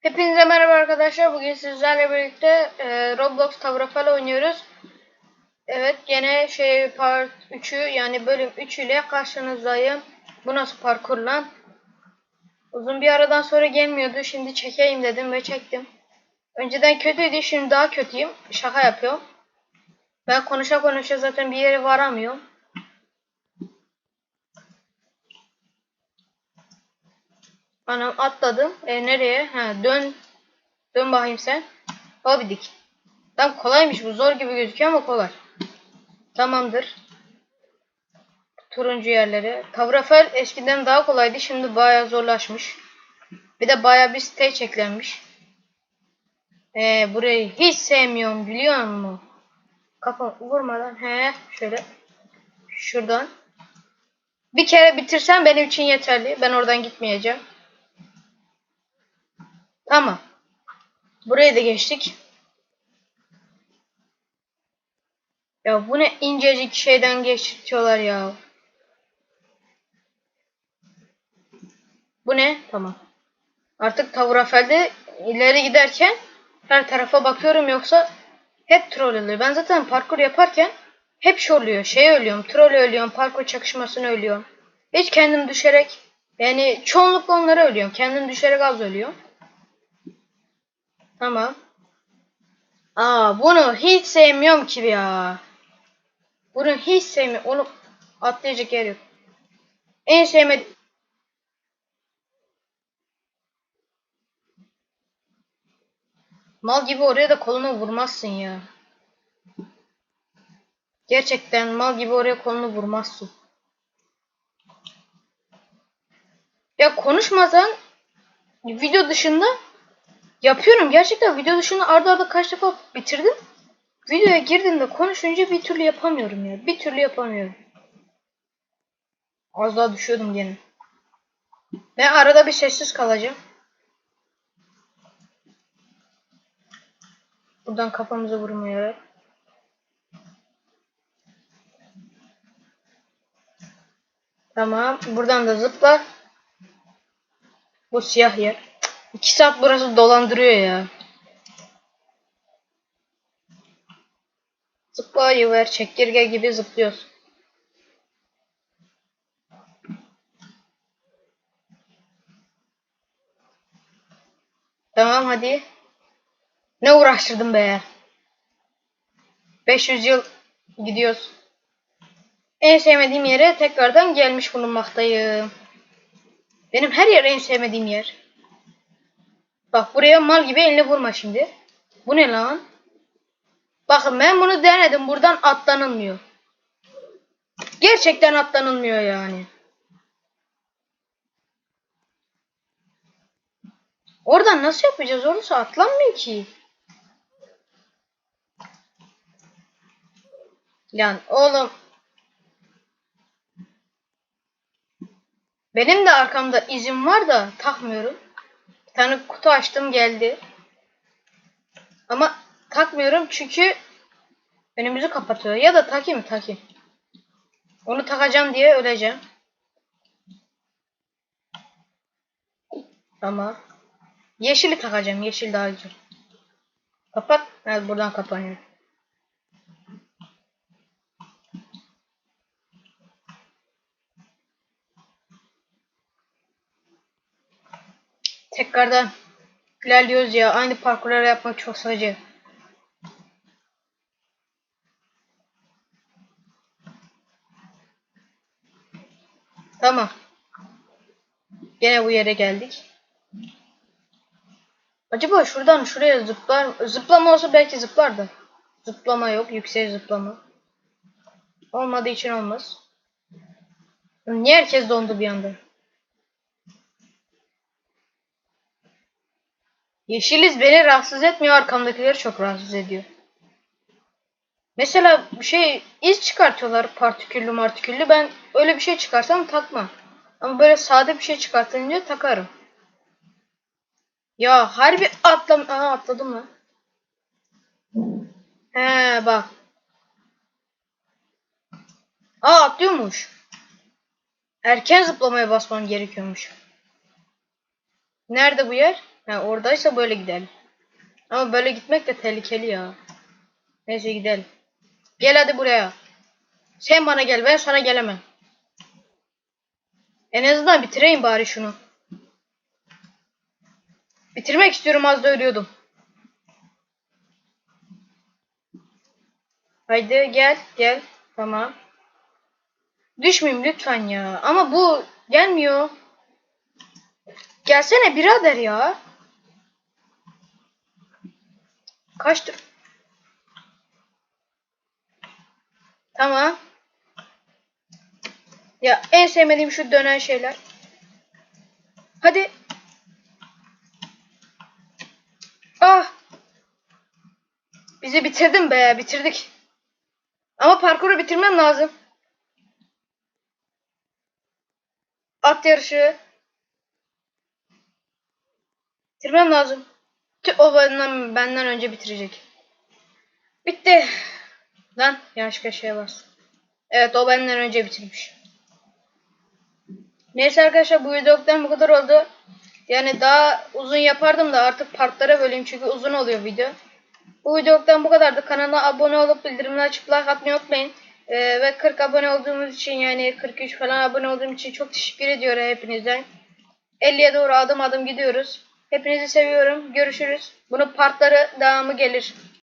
Hepinize merhaba arkadaşlar. Bugün sizlerle birlikte e, Roblox Tavrafal oynuyoruz. Evet gene şey part 3'ü yani bölüm 3 ile karşınızdayım. Bu nasıl parkur lan? Uzun bir aradan sonra gelmiyordu. Şimdi çekeyim dedim ve çektim. Önceden kötüydü şimdi daha kötüyüm. Şaka yapıyorum. Ben konuşa konuşa zaten bir yere varamıyorum. Anam atladım. E nereye? Ha dön. Dön bakayım sen. Hobidik. Tam kolaymış bu. Zor gibi gözüküyor ama kolay. Tamamdır. Turuncu yerleri. Tavrafel eskiden daha kolaydı. Şimdi bayağı zorlaşmış. Bir de bayağı bir stage eklenmiş. Ee, burayı hiç sevmiyorum biliyor musun? Kafa vurmadan. He şöyle. Şuradan. Bir kere bitirsen benim için yeterli. Ben oradan gitmeyeceğim. Tamam. Buraya da geçtik. Ya bu ne incecik şeyden geçiyorlar ya. Bu ne? Tamam. Artık Tavrafel'de ileri giderken her tarafa bakıyorum yoksa hep troll oluyor. Ben zaten parkur yaparken hep şey oluyor. Şey ölüyorum, troll ölüyorum, parkur çakışmasını ölüyorum. Hiç kendim düşerek yani çoğunlukla onları ölüyorum. Kendim düşerek az ölüyorum. Tamam. Aa bunu hiç sevmiyorum ki ya. Bunu hiç sevmiyorum. Onu atlayacak yer yok. En sevmediğim Mal gibi oraya da kolunu vurmazsın ya. Gerçekten mal gibi oraya kolunu vurmazsın. Ya konuşmadan video dışında yapıyorum. Gerçekten video dışında arda arda kaç defa bitirdim. Videoya girdiğimde konuşunca bir türlü yapamıyorum ya. Bir türlü yapamıyorum. Az daha düşüyordum gene. Ben arada bir sessiz kalacağım. Buradan kafamıza vurmayarak. Tamam. Buradan da zıpla. Bu siyah yer. İki saat burası dolandırıyor ya. Zıplayıver. Çekirge gibi zıplıyoruz. Tamam hadi. Ne uğraştırdım be. 500 yıl gidiyoruz. En sevmediğim yere tekrardan gelmiş bulunmaktayım. Benim her yer en sevmediğim yer. Bak buraya mal gibi eline vurma şimdi. Bu ne lan? Bakın ben bunu denedim. Buradan atlanılmıyor. Gerçekten atlanılmıyor yani. Oradan nasıl yapacağız? Orası atlanmıyor ki. Lan oğlum. Benim de arkamda izim var da takmıyorum. Tane kutu açtım geldi. Ama takmıyorum çünkü önümüzü kapatıyor. Ya da takayım takayım. Onu takacağım diye öleceğim. Tamam. Yeşili takacağım. Yeşil daha güzel. Kapat. Evet buradan kapanıyor. Tekrardan ilerliyoruz ya. Aynı parkurları yapmak çok sıkıcı. Tamam. Gene bu yere geldik. Acaba şuradan şuraya zıplar Zıplama olsa belki zıplardı. Zıplama yok. Yüksek zıplama. Olmadığı için olmaz. Niye herkes dondu bir anda? Yeşiliz beni rahatsız etmiyor. Arkamdakileri çok rahatsız ediyor. Mesela bir şey iz çıkartıyorlar partiküllü martiküllü. Ben öyle bir şey çıkarsam takmam. Ama böyle sade bir şey çıkartınca takarım. Ya harbi atlam Aa, atladım lan. He bak. Aa atlıyormuş. Erken zıplamaya basmam gerekiyormuş. Nerede bu yer? Ha, oradaysa böyle gidelim. Ama böyle gitmek de tehlikeli ya. Neyse gidelim. Gel hadi buraya. Sen bana gel ben sana gelemem. En azından bitireyim bari şunu. Bitirmek istiyorum az da ölüyordum. Haydi gel gel. Tamam. Düşmeyeyim lütfen ya. Ama bu gelmiyor. Gelsene birader ya. Kaçtır? Tamam. Ya en sevmediğim şu dönen şeyler. Hadi. Ah. Bizi bitirdin be, bitirdik. Ama parkuru bitirmem lazım. At yarışı. Bitirmem lazım. O benden, önce bitirecek. Bitti. Lan yanlışlıkla şeye bas. Evet o benden önce bitirmiş. Neyse arkadaşlar bu videodan bu kadar oldu. Yani daha uzun yapardım da artık partlara böleyim çünkü uzun oluyor video. Bu videodan bu kadardı. Kanala abone olup bildirimleri açıp like atmayı unutmayın. Ee, ve 40 abone olduğumuz için yani 43 falan abone olduğum için çok teşekkür ediyorum hepinizden. 50'ye doğru adım adım gidiyoruz. Hepinizi seviyorum. Görüşürüz. Bunun partları devamı gelir.